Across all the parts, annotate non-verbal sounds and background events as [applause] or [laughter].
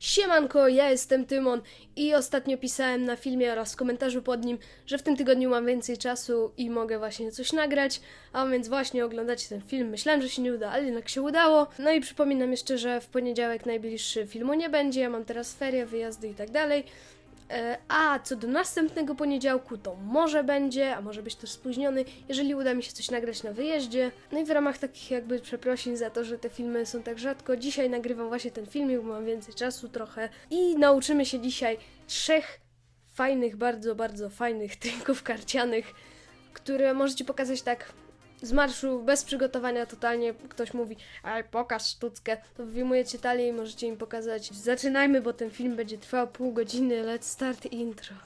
Siemanko, ja jestem Tymon i ostatnio pisałem na filmie oraz w komentarzu pod nim, że w tym tygodniu mam więcej czasu i mogę właśnie coś nagrać, a więc właśnie oglądacie ten film. Myślałem, że się nie uda, ale jednak się udało. No i przypominam jeszcze, że w poniedziałek najbliższy filmu nie będzie, ja mam teraz ferie, wyjazdy i tak dalej. E, A co do następnego poniedziałku, to może będzie, a może być też spóźniony, jeżeli uda mi się coś nagrać na wyjeździe. No i w ramach takich jakby przeprosin za to, że te filmy są tak rzadko, dzisiaj nagrywam właśnie ten filmik, bo mam więcej czasu trochę i nauczymy się dzisiaj trzech fajnych, bardzo, bardzo fajnych [laughs] trików karcianych, które możecie pokazać tak z marszu, bez przygotowania totalnie. Ktoś mówi, ale pokaż sztuczkę, to wyjmujecie talię i możecie im pokazać. Zaczynajmy, bo ten film będzie trwał pół godziny. Let's start intro.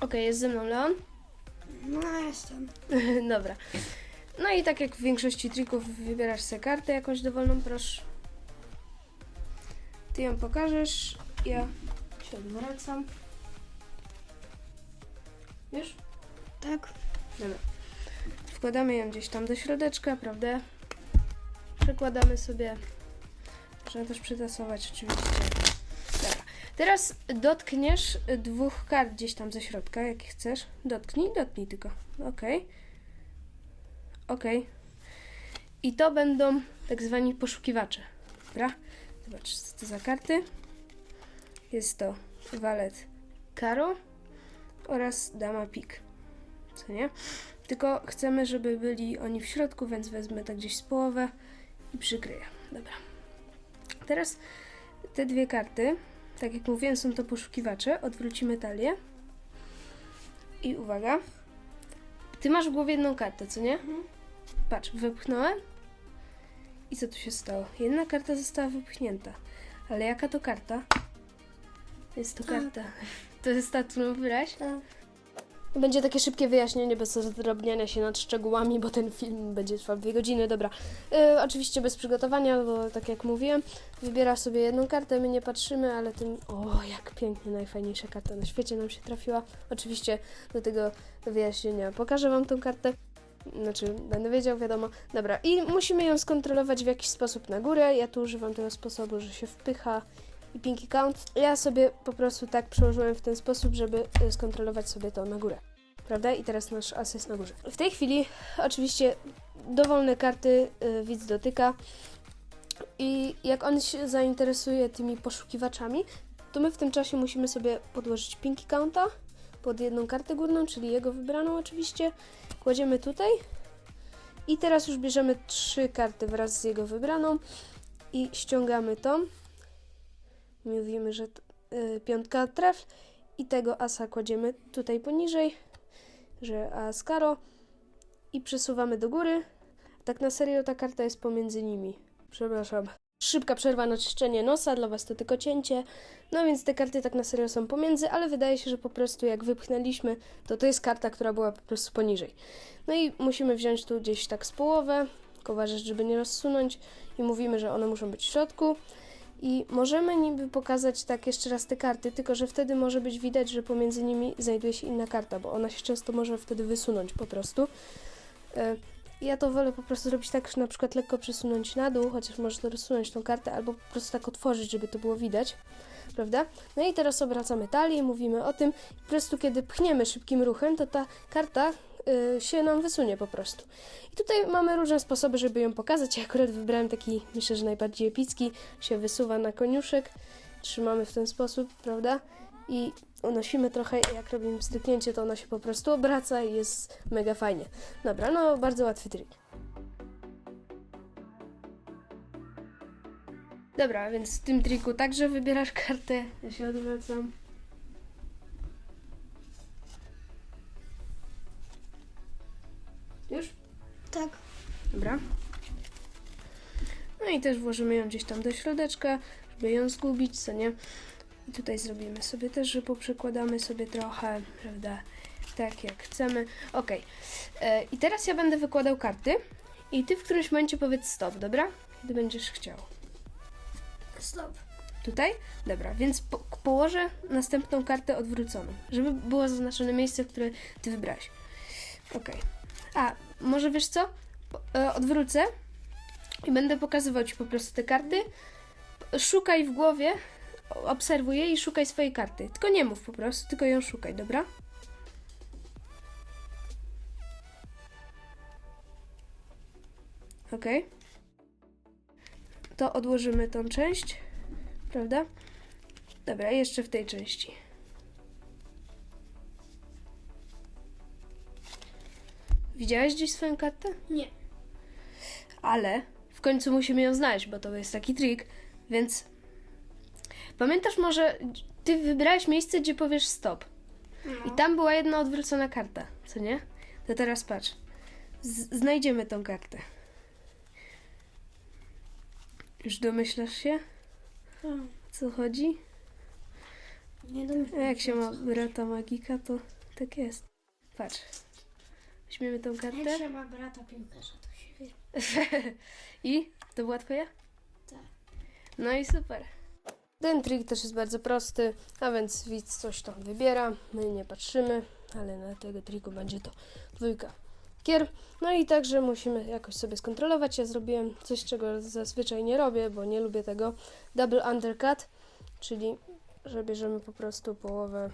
Okej, jest ze mną Leon. No jestem. [laughs] Dobra. No i tak jak w większości trików wybierasz sobie kartę jakąś dowolną, proszę. Ty ją pokażesz, ja się odwracam. Już? Tak. Dobra. Wkładamy ją gdzieś tam do środeczka, prawda? Przekładamy sobie. Można też przytasować oczywiście. Dobra. Teraz dotkniesz dwóch kart gdzieś tam ze środka, jakie chcesz. Dotknij, dotknij tylko. Okej. Okej. I to będą tak zwani poszukiwacze. Dobra? Zobacz, to za karty. Jest to walet karo oraz dama pik. Co nie? Tylko chcemy, żeby byli oni w środku, więc wezmę tak gdzieś z połowę i przykryję. Dobra. Teraz te dwie karty, tak jak mówiłem, są to poszukiwacze. Odwrócimy talię. I uwaga. Ty masz w głowie jedną kartę, co nie? Patrz, wypchnąłem. I co tu się stało? Jedna karta została wypchnięta. Ale jaka to karta? Jest to karta. [laughs] To jest ta, którą wyraź? Tak. Będzie takie szybkie wyjaśnienie bez rozdrabniania się nad szczegółami, bo ten film będzie trwał dwie godziny. Dobra, E, oczywiście bez przygotowania, bo tak jak mówiłem, wybiera sobie jedną kartę, my nie patrzymy, ale tym, o jak pięknie, najfajniejsza karta na świecie nam się trafiła. Oczywiście do tego wyjaśnienia pokażę Wam tą kartę. Znaczy, będę wiedział, wiadomo. Dobra, i musimy ją skontrolować w jakiś sposób na górę. Ja tu używam tego sposobu, że się wpycha i pinky count. Ja sobie po prostu tak przełożyłem w ten sposób, żeby y, skontrolować sobie to na górę. Prawda? I teraz nasz as jest na górze. W tej chwili oczywiście dowolne karty y, widz dotyka i jak on się zainteresuje tymi poszukiwaczami, to my w tym czasie musimy sobie podłożyć pinky counta pod jedną kartę górną, czyli jego wybraną oczywiście. Kładziemy tutaj i teraz już bierzemy trzy karty wraz z jego wybraną i ściągamy tą. Mówimy, że y, piątka tref i tego asa kładziemy tutaj poniżej, że as karo i przesuwamy do góry. Tak na serio ta karta jest pomiędzy nimi. Przepraszam. Szybka przerwa na czyszczenie nosa, dla Was to tylko cięcie. No więc te karty tak na serio są pomiędzy, ale wydaje się, że po prostu jak wypchnęliśmy, to to jest karta, która była po prostu poniżej. No i musimy wziąć tu gdzieś tak z połowę, uważać, żeby nie rozsunąć i mówimy, że one muszą być w środku. I możemy niby pokazać tak jeszcze raz te karty, tylko że wtedy może być widać, że pomiędzy nimi znajduje się inna karta, bo ona się często może wtedy wysunąć po prostu. Ja to wolę po prostu zrobić tak, że na przykład lekko przesunąć na dół, chociaż może to rozsunąć tą kartę, albo po prostu tak otworzyć, żeby to było widać, prawda? No i teraz obracamy talię, mówimy o tym. Po prostu kiedy pchniemy szybkim ruchem, to ta karta y, się nam wysunie po prostu. I tutaj mamy różne sposoby, żeby ją pokazać. Ja akurat wybrałem taki, myślę, że najbardziej epicki. Się wysuwa na koniuszek, trzymamy w ten sposób, prawda? I unosimy trochę, jak robimy styknięcie, to ona się po prostu obraca i jest mega fajnie. Dobra, no bardzo łatwy trik. Dobra, więc w tym triku także wybierasz kartę. Ja się odwracam. Już? Tak. Dobra. No i też włożymy ją gdzieś tam do środeczka, żeby ją zgubić, co nie? I tutaj zrobimy sobie też, że poprzekładamy sobie trochę, prawda? Tak jak chcemy. Ok. E, I teraz ja będę wykładał karty i ty w którymś momencie powiedz stop, dobra? Kiedy będziesz chciał. Stop. Tutaj? Dobra, więc po, położę następną kartę odwróconą, żeby było zaznaczone miejsce, które ty wybrałeś. Okej. A, może wiesz co? Po- E, odwrócę i będę pokazywał ci po prostu te karty. Szukaj w głowie, obserwuj je i szukaj swojej karty. Tylko nie mów po prostu, tylko ją szukaj, dobra? Okej. To odłożymy tą część, prawda? Dobra, jeszcze w tej części. Widziałeś gdzieś swoją kartę? Nie. Ale w końcu musimy ją znaleźć, bo to jest taki trik, więc pamiętasz może, ty wybrałeś miejsce, gdzie powiesz stop. I tam była jedna odwrócona karta, co nie? To teraz patrz. Z- znajdziemy tą kartę. Już domyślasz się, O, o co chodzi? nie A domyślam jak się ma brata magika, to tak jest. Patrz. Weźmiemy tą kartę. Jak się ma brata piłkarza, to się wie. [laughs] I? To była twoja? Tak. No i super. Ten trik też jest bardzo prosty, a więc widz coś tam wybiera, my nie patrzymy, ale na tego triku będzie to dwójka kier. No i także musimy jakoś sobie skontrolować. Ja zrobiłem coś, czego zazwyczaj nie robię, bo nie lubię tego. Double undercut, czyli że bierzemy po prostu połowę,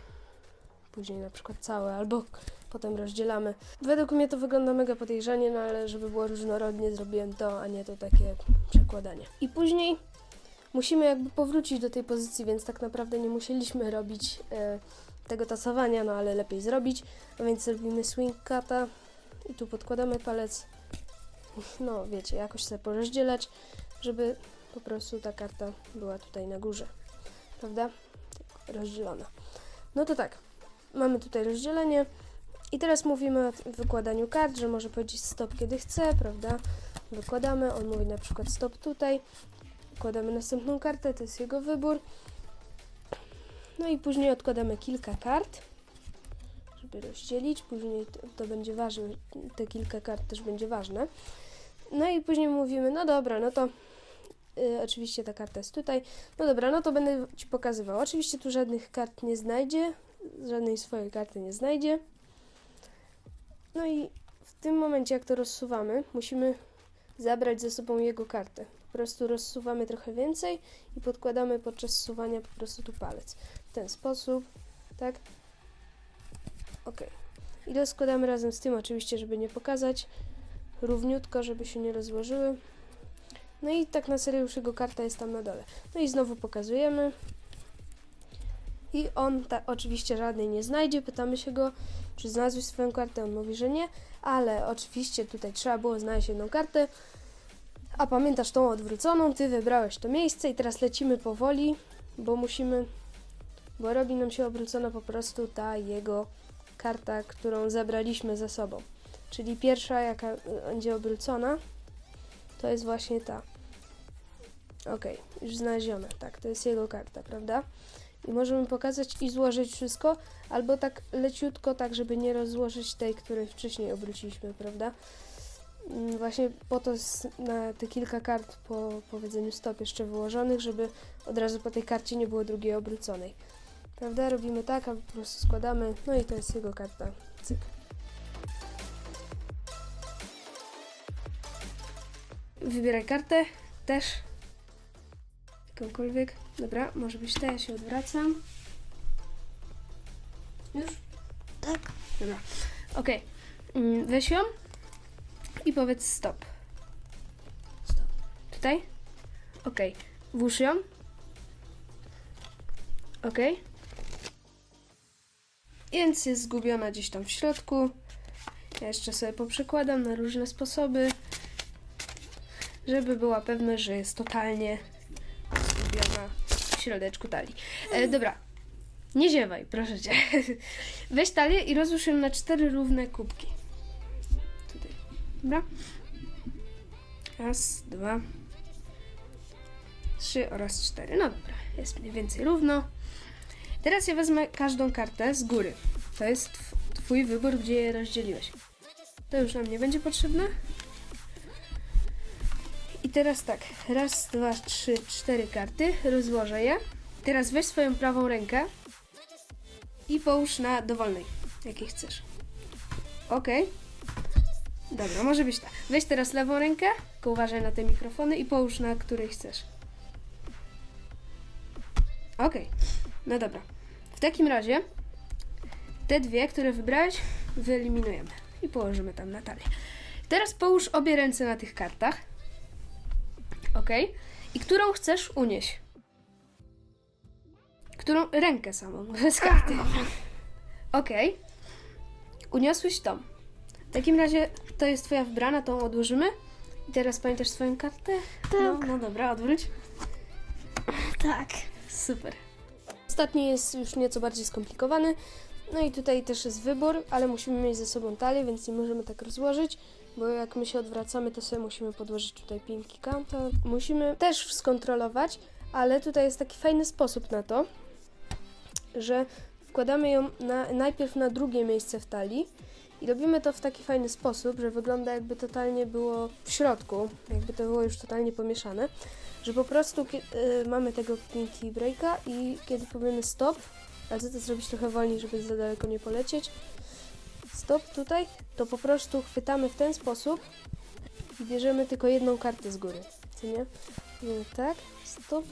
później na przykład całe, albo potem rozdzielamy. Według mnie to wygląda mega podejrzanie, no ale żeby było różnorodnie zrobiłem to, a nie to takie przekładanie. I później musimy jakby powrócić do tej pozycji, więc tak naprawdę nie musieliśmy robić e, tego tasowania, no ale lepiej zrobić. A więc robimy swing cuta i tu podkładamy palec. No wiecie, jakoś sobie porozdzielać, żeby po prostu ta karta była tutaj na górze. Prawda? Tak, rozdzielona. No to tak, mamy tutaj rozdzielenie. I teraz mówimy o wykładaniu kart, że może powiedzieć stop kiedy chce, prawda? Wykładamy, on mówi na przykład stop tutaj. Wkładamy następną kartę, to jest jego wybór. No i później odkładamy kilka kart, żeby rozdzielić. Później to, to będzie ważne, te kilka kart też będzie ważne. No i później mówimy, no dobra, no to y, oczywiście ta karta jest tutaj. No dobra, no to będę Ci pokazywał. Oczywiście tu żadnych kart nie znajdzie, żadnej swojej karty nie znajdzie. No i w tym momencie, jak to rozsuwamy, musimy zabrać ze sobą jego kartę. Po prostu rozsuwamy trochę więcej i podkładamy podczas suwania po prostu tu palec. W ten sposób, tak? Ok. I rozkładamy razem z tym, oczywiście, żeby nie pokazać. Równiutko, żeby się nie rozłożyły. No i tak na serio już jego karta jest tam na dole. No i znowu pokazujemy. I on ta, oczywiście żadnej nie znajdzie. Pytamy się go, czy znalazłeś swoją kartę. On mówi, że nie, ale oczywiście tutaj trzeba było znaleźć jedną kartę. A pamiętasz tą odwróconą? Ty wybrałeś to miejsce i teraz lecimy powoli, bo musimy. Bo robi nam się obrócona po prostu ta jego karta, którą zabraliśmy ze sobą. Czyli pierwsza, jaka będzie obrócona, to jest właśnie ta. Okej, już znalezione. Tak, to jest jego karta, prawda? I możemy pokazać i złożyć wszystko, albo tak leciutko, tak żeby nie rozłożyć tej, której wcześniej obróciliśmy, prawda? Mm, Właśnie po to na te kilka kart po powiedzeniu stop jeszcze wyłożonych, żeby od razu po tej karcie nie było drugiej obróconej. Prawda? Robimy tak, a po prostu składamy, no i to jest jego karta. Cyk. Wybieraj kartę, też. Jakąkolwiek. Dobra, może być ta, ja się odwracam. Już? Tak. Dobra. Okej. Mm, Weź ją i powiedz stop. Stop. Tutaj? Okej. Włóż ją. Okej. Więc jest zgubiona gdzieś tam w środku. Ja jeszcze sobie poprzekładam na różne sposoby, żeby była pewna, że jest totalnie zgubiona w środeczku talii. E, dobra. Nie ziewaj, proszę cię. [laughs] Weź talię i rozłóż ją na cztery równe kubki. Dobra? Raz, dwa, trzy oraz cztery. No dobra, jest mniej więcej równo. Teraz ja wezmę każdą kartę z góry. To jest tw- twój wybór, gdzie je rozdzieliłeś. To już nam nie będzie potrzebne. I teraz tak, raz, dwa, trzy, cztery karty, rozłożę je. Teraz weź swoją prawą rękę i połóż na dowolnej, jakiej chcesz. Okej. Dobra, może być tak. Weź teraz lewą rękę, tylko uważaj na te mikrofony i połóż na której chcesz. Okej, no dobra. W takim razie te dwie, które wybrałeś, wyeliminujemy i położymy tam na talię. Teraz połóż obie ręce na tych kartach. Ok. I którą chcesz unieść? Którą rękę samą, [laughs] bez karty. Ok. Uniosłeś tą. W takim razie to jest twoja wybrana, tą odłożymy. I teraz pamiętasz swoją kartę? No, no dobra, odwróć. Tak. Super. Ostatni jest już nieco bardziej skomplikowany. No i tutaj też jest wybór, ale musimy mieć ze sobą talię, więc nie możemy tak rozłożyć, bo jak my się odwracamy, to sobie musimy podłożyć tutaj pinki kanta. Musimy też skontrolować, ale tutaj jest taki fajny sposób na to, że wkładamy ją na, najpierw na drugie miejsce w talii i robimy to w taki fajny sposób, że wygląda jakby totalnie było w środku, jakby to było już totalnie pomieszane że po prostu y, mamy tego pinky breaka i kiedy powiemy stop, ale to zrobić trochę wolniej, żeby za daleko nie polecieć. Stop tutaj, to po prostu chwytamy w ten sposób i bierzemy tylko jedną kartę z góry, co nie? Tak, stop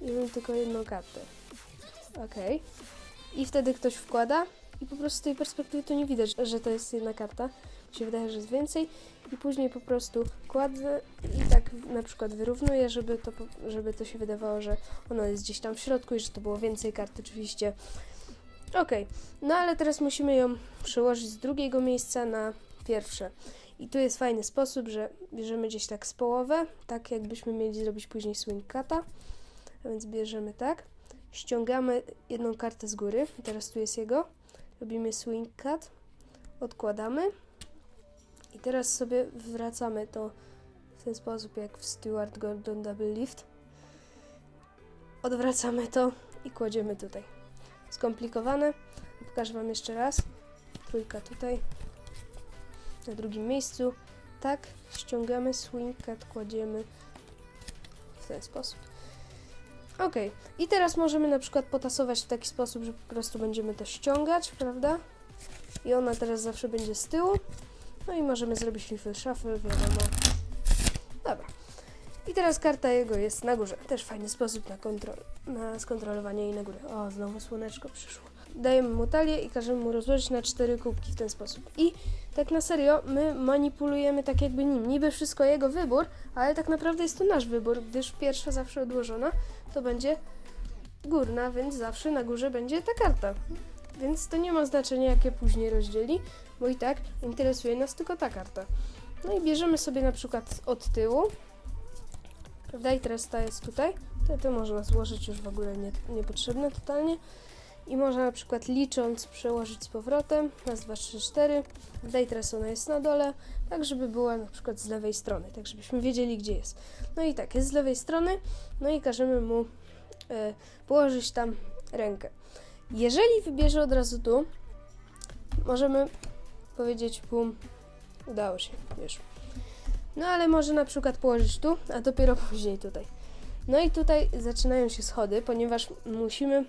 i bierzemy tylko jedną kartę. Ok. I wtedy ktoś wkłada i po prostu z tej perspektywy to nie widać, że to jest jedna karta. Mi się wydaje, że jest więcej i później po prostu kładę i tak na przykład wyrównuję, żeby to, żeby to się wydawało, że ono jest gdzieś tam w środku i że to było więcej kart oczywiście. Okej, no ale teraz musimy ją przełożyć z drugiego miejsca na pierwsze. I tu jest fajny sposób, że bierzemy gdzieś tak z połowę, tak jakbyśmy mieli zrobić później swing cuta. A więc bierzemy tak, ściągamy jedną kartę z góry, teraz tu jest jego, robimy swing cut, odkładamy i teraz sobie wracamy to w ten sposób jak w Stewart Gordon Double Lift. Odwracamy to i kładziemy tutaj. Skomplikowane. Pokażę Wam jeszcze raz. Trójka tutaj. Na drugim miejscu. Tak, ściągamy swing cut, kładziemy w ten sposób. Ok, i teraz możemy na przykład potasować w taki sposób, że po prostu będziemy to ściągać, prawda? I ona teraz zawsze będzie z tyłu. No i możemy zrobić shuffle shuffle, wiadomo. Dobra. I teraz karta jego jest na górze. Też fajny sposób na, kontrol, na skontrolowanie jej na górę. O, znowu słoneczko przyszło. Dajemy mu talię i każemy mu rozłożyć na cztery kubki w ten sposób. I tak na serio, my manipulujemy tak jakby nim. Niby wszystko jego wybór, ale tak naprawdę jest to nasz wybór, gdyż pierwsza zawsze odłożona to będzie górna, więc zawsze na górze będzie ta karta. Więc to nie ma znaczenia, jakie później rozdzieli, bo i tak interesuje nas tylko ta karta. No i bierzemy sobie na przykład od tyłu, prawda? I teraz ta jest tutaj. To, to można złożyć już w ogóle nie, niepotrzebne totalnie. I można na przykład licząc przełożyć z powrotem. Raz, dwa, trzy, cztery. I teraz ona jest na dole, tak żeby była na przykład z lewej strony, tak żebyśmy wiedzieli, gdzie jest. No i tak, jest z lewej strony, no i każemy mu e, położyć tam rękę. Jeżeli wybierze od razu tu, możemy powiedzieć bum, udało się, wiesz. No ale może na przykład położyć tu, a dopiero [laughs] później tutaj. No i tutaj zaczynają się schody, ponieważ musimy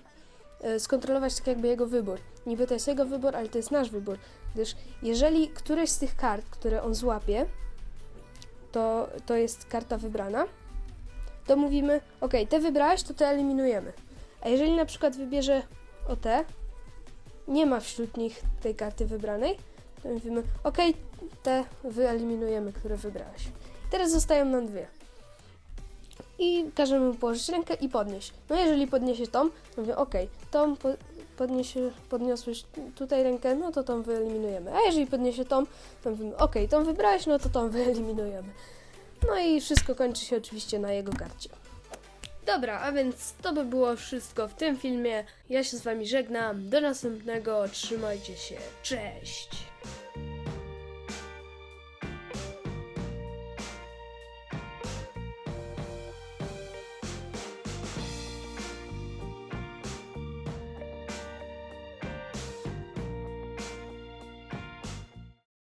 skontrolować tak jakby jego wybór. Niby to jest jego wybór, ale to jest nasz wybór, gdyż jeżeli któreś z tych kart, które on złapie, to, to jest karta wybrana, to mówimy, ok, te wybrałeś, to te eliminujemy. A jeżeli na przykład wybierze o te, nie ma wśród nich tej karty wybranej, to mówimy, ok, te wyeliminujemy, które wybrałeś. Teraz zostają nam dwie. I każemy mu położyć rękę i podnieść. No jeżeli podniesie tą, mówię, ok, tą po, podniesie, podniosłeś tutaj rękę, no to tą wyeliminujemy. A jeżeli podniesie tą, to mówimy, ok, tą wybrałeś, no to tą wyeliminujemy. No i wszystko kończy się oczywiście na jego karcie. Dobra, a więc to by było wszystko w tym filmie. Ja się z Wami żegnam. Do następnego. Trzymajcie się. Cześć.